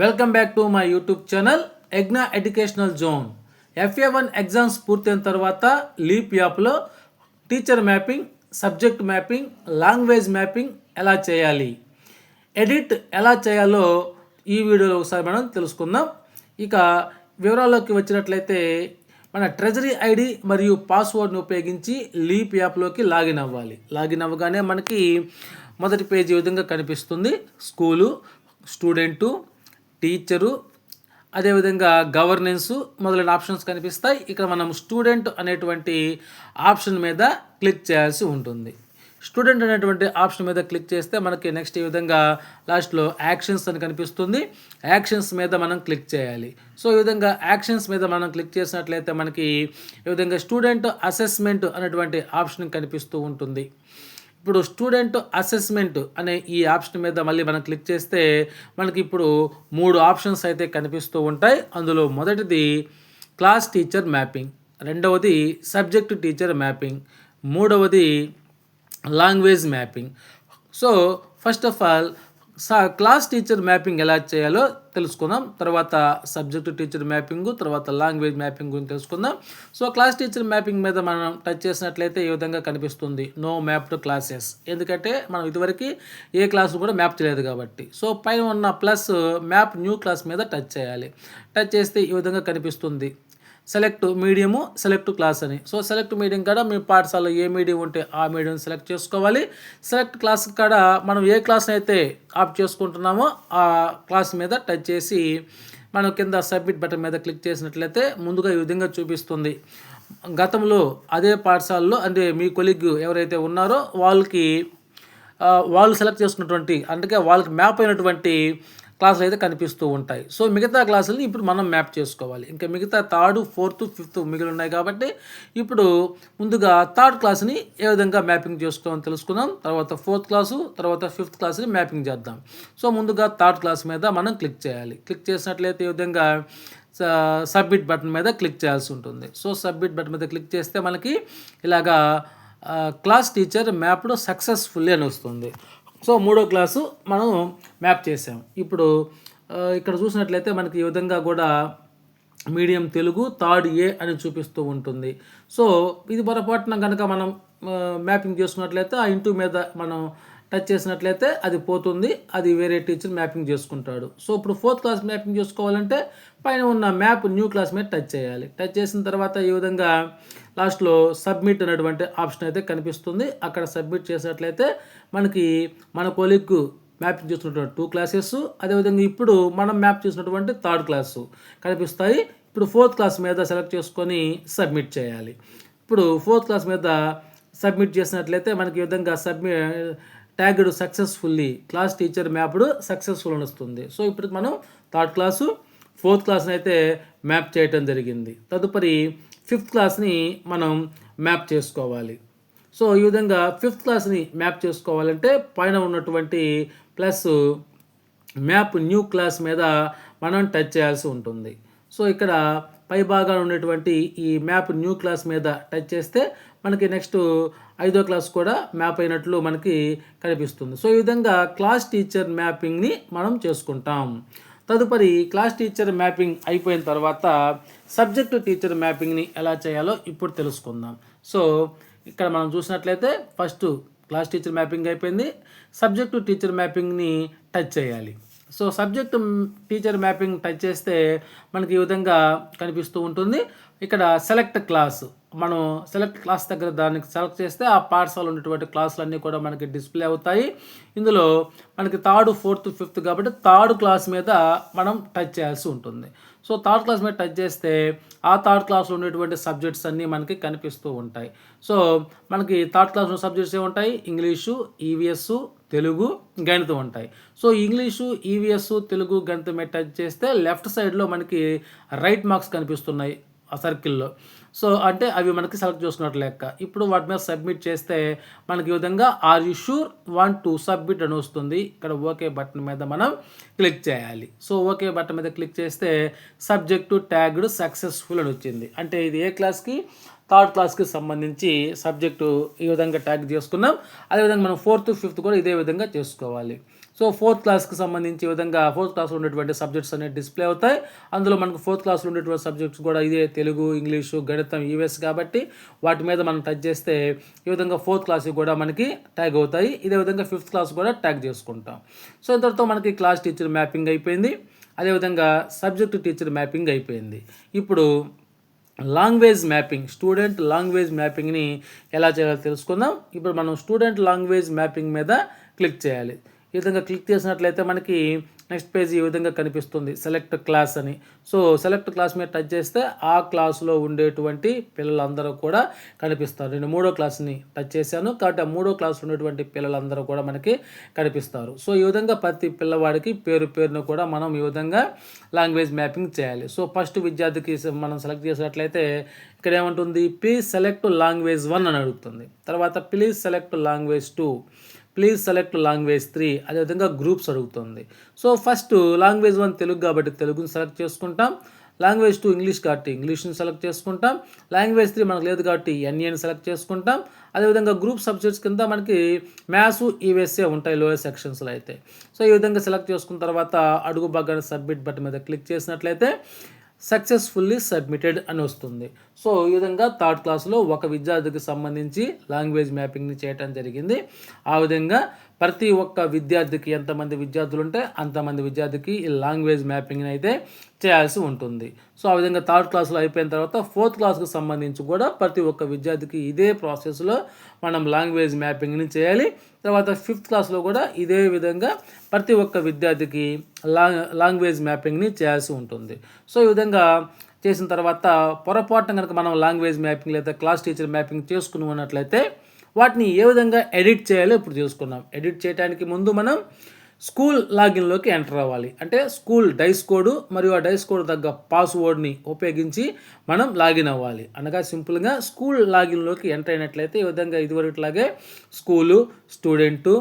Welcome back to my YouTube channel ఎగ్నా educational zone FA one exams పూర్తయిన తర్వాత leap యాప్లో teacher mapping subject mapping language mapping ఎలా చేయాలి? Edit ఎలా చేయాలో ఈ వీడియోలో ఒకసారి మనం తెలుసుకుందాం. ఇక వివరాల్లోకి వచ్చినట్లయితే మన ట్రెజరీ ఐడి మరియు పాస్వర్డ్ని ఉపయోగించి లీప్ యాప్లోకి లాగిన్ అవ్వాలి. లాగిన్ అవ్వగానే మనకి మొదటి పేజీ విధంగా కనిపిస్తుంది? స్కూలు స్టూడెంటు టీచరు అదేవిధంగా గవర్నెన్స్ మొదలైన ఆప్షన్స్ కనిపిస్తాయి. ఇక్కడ మనం స్టూడెంట్ అనేటువంటి ఆప్షన్ మీద క్లిక్ చేయాల్సి ఉంటుంది. స్టూడెంట్ అనేటువంటి ఆప్షన్ మీద క్లిక్ చేస్తే మనకి నెక్స్ట్ ఈ విధంగా లాస్ట్లో యాక్షన్స్ అని కనిపిస్తుంది. యాక్షన్స్ మీద మనం క్లిక్ చేయాలి. సో ఈ విధంగా యాక్షన్స్ మీద మనం క్లిక్ చేసినట్లయితే మనకి ఈ విధంగా స్టూడెంట్ అసెస్మెంట్ అనేటువంటి ఆప్షన్ కనిపిస్తూ ఉంటుంది. ఇప్పుడు స్టూడెంట్ అసెస్మెంట్ అనే ఈ ఆప్షన్ మీద మళ్ళీ మనం క్లిక్ చేస్తే మనకి ఇప్పుడు మూడు ఆప్షన్స్ అయితే కనిపిస్తూ ఉంటాయి. అందులో మొదటిది క్లాస్ టీచర్ మ్యాపింగ్ రెండవది సబ్జెక్ట్ టీచర్ మ్యాపింగ్ మూడవది language mapping. So first of all saw class teacher mapping ఎలా చేయాలో తెలుసుకుందాం. తర్వాత సబ్జెక్ట్ టీచర్ మ్యాపింగ్ తర్వాత లాంగ్వేజ్ మ్యాపింగ్ గురించి తెలుసుకుందాం. సో క్లాస్ టీచర్ మ్యాపింగ్ మీద మనం టచ్ చేసినట్లయితే ఈ విధంగా కనిపిస్తుంది? No map to classes. ఎందుకంటే మనం ఇదివరకు ఏ క్లాస్ కూడా మ్యాప్ చేయలేదు కాబట్టి. సో పైన ఉన్న ప్లస్ మ్యాప్ న్యూ క్లాస్ మీద టచ్ చేయాలి. టచ్ చేస్తే ఈ విధంగా కనిపిస్తుంది? సెలెక్ట్ మీడియము సెలెక్ట్ క్లాస్ అని. సో సెలెక్ట్ మీడియం కాడ మీ పాఠశాలలో ఏ మీడియం ఉంటే ఆ మీడియం సెలెక్ట్ చేసుకోవాలి. సెలెక్ట్ క్లాస్ కాడ మనం ఏ క్లాస్ అయితే ఆప్ట్ చేసుకుంటున్నామో ఆ క్లాస్ మీద టచ్ చేసి మనం కింద సబ్మిట్ బటన్ మీద క్లిక్ చేసినట్లయితే ముందుగా ఈ విధంగా చూపిస్తుంది. గతంలో అదే పాఠశాలలో అంటే మీ కొలిగ్ ఎవరైతే ఉన్నారో వాళ్ళకి వాళ్ళు సెలెక్ట్ చేసుకున్నటువంటి అందుకే వాళ్ళకి మ్యాప్ అయినటువంటి క్లాసులు అయితే కనిపిస్తూ ఉంటాయి. సో మిగతా క్లాసులని ఇప్పుడు మనం మ్యాప్ చేసుకోవాలి. ఇంకా మిగతా థర్డ్ ఫోర్త్ ఫిఫ్త్ మిగిలి ఉన్నాయి కాబట్టి ఇప్పుడు ముందుగా థర్డ్ క్లాస్ని ఏ విధంగా మ్యాపింగ్ చేసుకోవాలని తెలుసుకుందాం. తర్వాత ఫోర్త్ క్లాసు తర్వాత ఫిఫ్త్ క్లాస్ని మ్యాపింగ్ చేద్దాం. సో ముందుగా థర్డ్ క్లాస్ మీద మనం క్లిక్ చేయాలి. క్లిక్ చేసినట్లయితే ఈ విధంగా సబ్మిట్ బటన్ మీద క్లిక్ చేయాల్సి ఉంటుంది. సో సబ్మిట్ బటన్ మీద క్లిక్ చేస్తే మనకి ఇలాగా క్లాస్ టీచర్ మ్యాప్డ్ సక్సెస్ఫుల్లీ అని వస్తుంది. సో మూడో క్లాసు మనం మ్యాప్ చేసాం. ఇప్పుడు ఇక్కడ చూసినట్లయితే మనకి ఈ విధంగా కూడా మీడియం తెలుగు థర్డ్ ఏ అని చూపిస్తూ ఉంటుంది. సో ఇది పొరపాటున కనుక మనం మ్యాపింగ్ చేసుకున్నట్లయితే ఆ ఇంటూ మీద మనం టచ్ చేసినట్లయితే అది పోతుంది. అది వేరే టీచర్ మ్యాపింగ్ చేసుకుంటాడు. సో ఇప్పుడు ఫోర్త్ క్లాస్ మ్యాపింగ్ చేసుకోవాలంటే పైన ఉన్న మ్యాప్ న్యూ క్లాస్ మీద టచ్ చేయాలి. టచ్ చేసిన తర్వాత ఈ విధంగా లాస్ట్లో సబ్మిట్ అనేటువంటి ఆప్షన్ అయితే కనిపిస్తుంది. అక్కడ సబ్మిట్ చేసినట్లయితే మనకి మన కొలిక్ మ్యాపింగ్ చేసినటువంటి టూ క్లాసెస్ అదేవిధంగా ఇప్పుడు మనం మ్యాప్ చేసినటువంటి థర్డ్ క్లాసు కనిపిస్తాయి. ఇప్పుడు ఫోర్త్ క్లాస్ మీద సెలెక్ట్ చేసుకొని సబ్మిట్ చేయాలి. ఇప్పుడు ఫోర్త్ క్లాస్ మీద సబ్మిట్ చేసినట్లయితే మనకి ఈ విధంగా సబ్మి tagged successfully class teacher mapped successful అని వస్తుంది. సో ఇప్పుడు మనం థర్డ్ క్లాసు ఫోర్త్ క్లాస్ని అయితే మ్యాప్ చేయటం జరిగింది. తదుపరి ఫిఫ్త్ క్లాస్ని మనం మ్యాప్ చేసుకోవాలి. సో ఈ విధంగా ఫిఫ్త్ క్లాస్ని మ్యాప్ చేసుకోవాలంటే పైన ఉన్నటువంటి ప్లస్ మ్యాప్ న్యూ క్లాస్ మీద మనం టచ్ చేయాల్సి ఉంటుంది. సో ఇక్కడ పై భాగాన ఉన్నటువంటి ఈ మ్యాప్ న్యూ క్లాస్ మీద టచ్ చేస్తే మనకి నెక్స్ట్ ఐదో క్లాస్ కూడా మ్యాప్ అయినట్లు మనకి కనిపిస్తుంది. సో ఈ విధంగా క్లాస్ టీచర్ మ్యాపింగ్ని మనం చేసుకుంటాం. తదుపరి క్లాస్ టీచర్ మ్యాపింగ్ అయిపోయిన తర్వాత సబ్జెక్టు టీచర్ మ్యాపింగ్ని ఎలా చేయాలో ఇప్పుడు తెలుసుకుందాం. సో ఇక్కడ మనం చూసినట్లయితే ఫస్ట్ క్లాస్ టీచర్ మ్యాపింగ్ అయిపోయింది. సబ్జెక్టు టీచర్ మ్యాపింగ్ని టచ్ చేయాలి. So subject teacher mapping touch చేస్తే మనకి ఈ విధంగా కనిపిస్తూ ఉంటుంది. ఇక్కడ సెలెక్ట్ క్లాస్ మనం సెలెక్ట్ క్లాస్ దగ్గర దానికి సెలెక్ట్ చేస్తే ఆ పాఠశాల ఉన్నటువంటి క్లాసులన్నీ కూడా మనకి డిస్ప్లే అవుతాయి. ఇందులో మనకి థర్డ్ ఫోర్త్ ఫిఫ్త్ కాబట్టి థర్డ్ క్లాస్ మీద మనం టచ్ చేయాల్సి ఉంటుంది. సో థర్డ్ క్లాస్ మీద టచ్ చేస్తే ఆ థర్డ్ క్లాస్లో ఉండేటువంటి సబ్జెక్ట్స్ అన్నీ మనకి కనిపిస్తూ ఉంటాయి. సో మనకి థర్డ్ క్లాస్లో సబ్జెక్ట్స్ ఏముంటాయి? ఇంగ్లీషు ఈవీఎస్ తెలుగు గణితం ఉంటాయి. సో ఇంగ్లీషు ఈవీఎస్ తెలుగు గణితం మీద టచ్ చేస్తే లెఫ్ట్ సైడ్లో మనకి రైట్ మార్క్స్ కనిపిస్తున్నాయి ఆ సర్కిల్లో సో అంటే అవి మనకి సెలెక్ట్ చేసుకున్నట్టు లెక్క. ఇప్పుడు వాటి మీద సబ్మిట్ చేస్తే మనకి ఈ విధంగా are you sure want to submit అని వస్తుంది. ఇక్కడ ఓకే బటన్ మీద మనం క్లిక్ చేయాలి. సో ఓకే బటన్ మీద క్లిక్ చేస్తే సబ్జెక్టు ట్యాగ్డ్ సక్సెస్ఫుల్ అని వచ్చింది. అంటే ఇది ఏ క్లాస్కి థర్డ్ క్లాస్కి సంబంధించి సబ్జెక్టు ఈ విధంగా ట్యాగ్ చేసుకున్నాం. అదేవిధంగా మనం ఫోర్త్ ఫిఫ్త్ కూడా ఇదే విధంగా చేసుకోవాలి. సో ఫోర్త్ క్లాస్కి సంబంధించి విధంగా ఫోర్త్ క్లాస్లో ఉండేటువంటి సబ్జెక్ట్స్ అనేవి డిస్ప్లే అవుతాయి. అందులో మనకు ఫోర్త్ క్లాస్లో ఉండేటువంటి సబ్జెక్ట్స్ కూడా ఇదే తెలుగు ఇంగ్లీషు గణితం యూఎస్ కాబట్టి వాటి మీద మనం టచ్ చేస్తే ఈ విధంగా ఫోర్త్ క్లాస్కి కూడా మనకి ట్యాగ్ అవుతాయి. ఇదే విధంగా ఫిఫ్త్ క్లాస్ కూడా ట్యాగ్ చేసుకుంటాం. సో ఇంతటితో మనకి క్లాస్ టీచర్ మ్యాపింగ్ అయిపోయింది. అదేవిధంగా సబ్జెక్ట్ టీచర్ మ్యాపింగ్ అయిపోయింది. ఇప్పుడు లాంగ్వేజ్ మ్యాపింగ్ స్టూడెంట్ లాంగ్వేజ్ మ్యాపింగ్ని ఎలా చేయాలో తెలుసుకుందాం. ఇప్పుడు మనం స్టూడెంట్ లాంగ్వేజ్ మ్యాపింగ్ మీద క్లిక్ చేయాలి. ఈ విధంగా క్లిక్ చేసినట్లయితే మనకి నెక్స్ట్ పేజ్ ఈ విధంగా కనిపిస్తుంది సెలెక్ట్ క్లాస్ అని. సో సెలెక్ట్ క్లాస్ మీద టచ్ చేస్తే ఆ క్లాస్లో ఉండేటువంటి పిల్లలందరూ కూడా కనిపిస్తారు. నేను మూడో క్లాస్ని టచ్ చేశాను కాబట్టి ఆ మూడో క్లాస్ ఉండేటువంటి పిల్లలందరూ కూడా మనకి కనిపిస్తారు. సో ఈ విధంగా ప్రతి పిల్లవాడికి పేరు పేరును కూడా మనం ఈ విధంగా లాంగ్వేజ్ మ్యాపింగ్ చేయాలి. సో ఫస్ట్ విద్యార్థికి మనం సెలెక్ట్ చేసినట్లయితే ఇక్కడ ఏమంటుంది? ప్లీజ్ సెలెక్ట్ లాంగ్వేజ్ వన్ అని అడుగుతుంది. తర్వాత please select language two please select language three అదేవిధంగా గ్రూప్స్ అడుగుతుంది. So first language one Telugu కాబట్టి తెలుగుని సెలెక్ట్ చేసుకుంటాం. లాంగ్వేజ్ టూ ఇంగ్లీష్ కాబట్టి ఇంగ్లీష్ని సెలెక్ట్ చేసుకుంటాం. లాంగ్వేజ్ త్రీ మనకు లేదు కాబట్టి ఎన్ఏని సెలెక్ట్ చేసుకుంటాం. అదేవిధంగా గ్రూప్ సబ్జెక్ట్స్ కింద మనకి మ్యాథ్స్ ఈవెస్ఏ ఉంటాయి లోయర్ సెక్షన్స్లో అయితే. సో ఈ విధంగా సెలెక్ట్ చేసుకున్న తర్వాత అడుగు భాగాన్ని సబ్మిట్ బటన్ మీద క్లిక్ చేసినట్లయితే సక్సెస్ఫుల్లీ సబ్మిటెడ్ అని వస్తుంది. సో ఈ విధంగా థర్డ్ క్లాస్లో ఒక విద్యార్థికి సంబంధించి లాంగ్వేజ్ మ్యాపింగ్ని చేయటం జరిగింది. ఆ విధంగా ప్రతి ఒక్క విద్యార్థికి ఎంతమంది విద్యార్థులు ఉంటే అంతమంది విద్యార్థికి ఈ లాంగ్వేజ్ మ్యాపింగ్ని అయితే చేయాల్సి ఉంటుంది. సో ఆ విధంగా థర్డ్ క్లాస్లో అయిపోయిన తర్వాత ఫోర్త్ క్లాస్కి సంబంధించి కూడా ప్రతి ఒక్క విద్యార్థికి ఇదే ప్రాసెస్లో మనం లాంగ్వేజ్ మ్యాపింగ్ని చేయాలి. తర్వాత ఫిఫ్త్ క్లాస్లో కూడా ఇదే విధంగా ప్రతి ఒక్క విద్యార్థికి లాంగ్ లాంగ్వేజ్ మ్యాపింగ్ని చేయాల్సి ఉంటుంది. సో ఈ విధంగా చేసిన తర్వాత పొరపాటున కనుక మనం లాంగ్వేజ్ మ్యాపింగ్ లేదా క్లాస్ టీచర్ మ్యాపింగ్ చేసుకుని ఉన్నట్లయితే వాటిని ఏ విధంగా ఎడిట్ చేయాలో ఇప్పుడు చూసుకున్నాం ఎడిట్ చేయడానికి ముందు మనం స్కూల్ లాగిన్లోకి ఎంటర్ అవ్వాలి. అంటే స్కూల్ డైస్ కోడ్ మరియు ఆ డైస్ కోడ్ తగ్గ పాస్వర్డ్ని ఉపయోగించి మనం లాగిన్ అవ్వాలి. అనగా సింపుల్గా స్కూల్ లాగిన్లోకి ఎంటర్ అయినట్లయితే ఈ విధంగా ఇదివరకులాగే స్కూలు స్టూడెంటు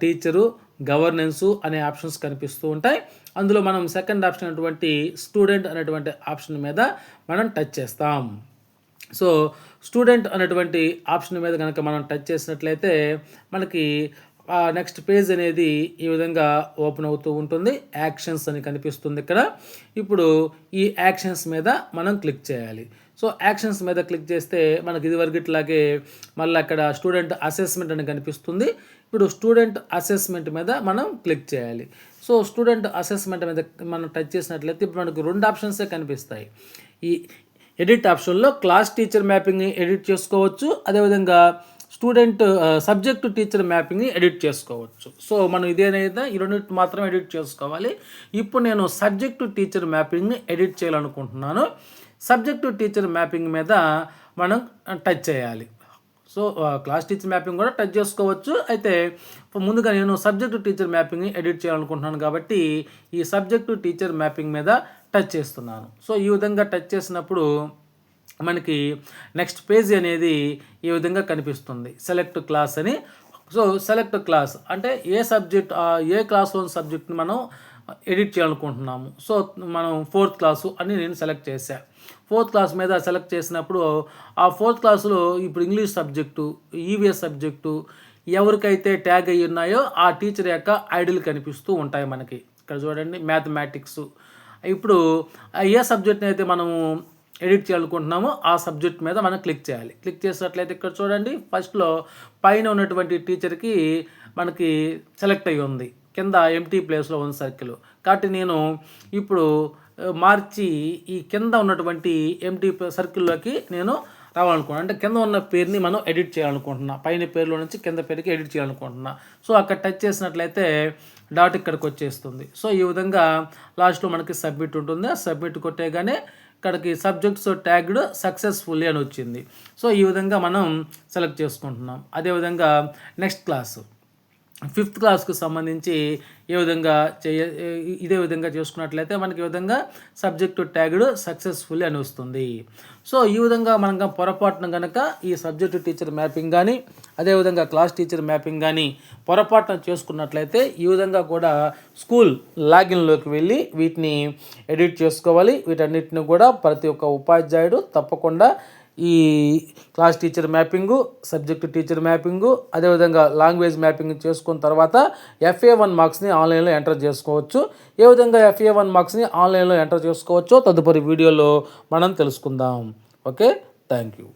టీచరు గవర్నెన్సు అనే ఆప్షన్స్ కనిపిస్తూ ఉంటాయి. అందులో మనం సెకండ్ ఆప్షన్ అయినటువంటి స్టూడెంట్ అనేటువంటి ఆప్షన్ మీద మనం టచ్ చేస్తాం. సో స్టూడెంట్ అనేటువంటి ఆప్షన్ మీద కనుక మనం టచ్ చేసినట్లయితే మనకి నెక్స్ట్ పేజ్ అనేది ఈ విధంగా ఓపెన్ అవుతూ ఉంటుంది. యాక్షన్స్ అని కనిపిస్తుంది ఇక్కడ. ఇప్పుడు ఈ యాక్షన్స్ మీద మనం క్లిక్ చేయాలి. సో యాక్షన్స్ మీద క్లిక్ చేస్తే మనకి ఇదివరకు ఇట్లాగే మళ్ళీ అక్కడ స్టూడెంట్ అసెస్మెంట్ అని కనిపిస్తుంది. ఇప్పుడు స్టూడెంట్ అసెస్మెంట్ మీద మనం క్లిక్ చేయాలి. సో స్టూడెంట్ అసెస్మెంట్ మీద మనం టచ్ చేసినట్లయితే ఇప్పుడు మనకు రెండు ఆప్షన్సే కనిపిస్తాయి. ఈ ఎడిట్ ఆప్షన్లో క్లాస్ టీచర్ మ్యాపింగ్ని ఎడిట్ చేసుకోవచ్చు. అదేవిధంగా స్టూడెంట్ సబ్జెక్టు టీచర్ మ్యాపింగ్ని ఎడిట్ చేసుకోవచ్చు. సో మనం ఇదేనైతే ఈ రెండింటి మాత్రం ఎడిట్ చేసుకోవాలి. ఇప్పుడు నేను సబ్జెక్టు టీచర్ మ్యాపింగ్ని ఎడిట్ చేయాలనుకుంటున్నాను. సబ్జెక్టు టీచర్ మ్యాపింగ్ మీద మనం టచ్ చేయాలి. సో క్లాస్ టీచర్ మ్యాపింగ్ కూడా టచ్ చేసుకోవచ్చు. అయితే ముందుగా నేను సబ్జెక్టు టీచర్ మ్యాపింగ్ని ఎడిట్ చేయాలనుకుంటున్నాను కాబట్టి ఈ సబ్జెక్టు టీచర్ మ్యాపింగ్ మీద టచ్ చేస్తున్నాను. సో ఈ విధంగా టచ్ చేసినప్పుడు మనకి నెక్స్ట్ పేజ్ అనేది ఈ విధంగా కనిపిస్తుంది. సెలెక్ట్ క్లాస్ అని. సో సెలెక్ట్ క్లాస్ అంటే ఏ సబ్జెక్ట్ ఏ క్లాస్లోని సబ్జెక్ట్ని మనం ఎడిట్ చేయాలనుకుంటున్నాము. సో మనం ఫోర్త్ క్లాసు అని నేను సెలెక్ట్ చేశాను ఫోర్త్ క్లాస్ మీద సెలెక్ట్ చేసినప్పుడు ఆ ఫోర్త్ క్లాస్లో ఇప్పుడు ఇంగ్లీష్ సబ్జెక్టు ఈవీఎస్ సబ్జెక్టు ఎవరికైతే ట్యాగ్ అయ్యి ఉన్నాయో ఆ టీచర్ యొక్క ఐడియల్ కనిపిస్తూ ఉంటాయి మనకి. ఇక్కడ చూడండి మ్యాథమెటిక్స్. ఇప్పుడు ఏ సబ్జెక్ట్ని అయితే మనము ఎడిట్ చేయాలనుకుంటున్నామో ఆ సబ్జెక్ట్ మీద మనం క్లిక్ చేయాలి. క్లిక్ చేసినట్లయితే ఇక్కడ చూడండి ఫస్ట్లో పైన ఉన్నటువంటి టీచర్కి మనకి సెలెక్ట్ అయ్యి ఉంది. కింద ఎంటీ ప్లేస్లో ఉంది సర్కిల్. కాబట్టి నేను ఇప్పుడు మార్చి ఈ కింద ఉన్నటువంటి ఎంటీ సర్కిల్లోకి నేను రావాలనుకుంటున్నా. అంటే కింద ఉన్న పేరుని మనం ఎడిట్ చేయాలనుకుంటున్నా. పైన పేరులో నుంచి కింద పేరుకి ఎడిట్ చేయాలనుకుంటున్నా. సో అక్కడ టచ్ చేసినట్లయితే డాట్ ఇక్కడికి వచ్చేస్తుంది. సో ఈ విధంగా లాస్ట్లో మనకి సబ్మిట్ ఉంటుంది. ఆ సబ్మిట్ కొట్టేగానే ఇక్కడికి సబ్జెక్ట్స్ ట్యాగ్డ్ సక్సెస్ఫుల్లీ అని వచ్చింది. సో ఈ విధంగా మనం సెలెక్ట్ చేసుకుంటున్నాం. అదేవిధంగా నెక్స్ట్ క్లాసు. ఫిఫ్త్ క్లాస్కు సంబంధించి ఏ విధంగా చేయ ఇదే విధంగా చేసుకున్నట్లయితే మనకి ఈ విధంగా సబ్జెక్టు ట్యాగ్డ్ సక్సెస్ఫుల్ అని వస్తుంది. సో ఈ విధంగా మనం పొరపాటున కనుక ఈ సబ్జెక్టు టీచర్ మ్యాపింగ్ కానీ అదేవిధంగా క్లాస్ టీచర్ మ్యాపింగ్ కానీ పొరపాటున చేసుకున్నట్లయితే ఈ విధంగా కూడా స్కూల్ లాగిన్లోకి వెళ్ళి వీటిని ఎడిట్ చేసుకోవాలి. వీటన్నిటిని కూడా ప్రతి ఒక్క ఉపాధ్యాయుడు తప్పకుండా ఈ class teacher mapping subject teacher mapping అదేవిధంగా లాంగ్వేజ్ మ్యాపింగ్ చేసుకున్న తర్వాత ఎఫ్ఏ వన్ మార్క్స్ని ఆన్లైన్లో ఎంటర్ చేసుకోవచ్చు. ఏ విధంగా ఎఫ్ఏ వన్ మార్క్స్ని ఆన్లైన్లో ఎంటర్ చేసుకోవచ్చో తదుపరి వీడియోలో మనం తెలుసుకుందాం. ఓకే? Thank you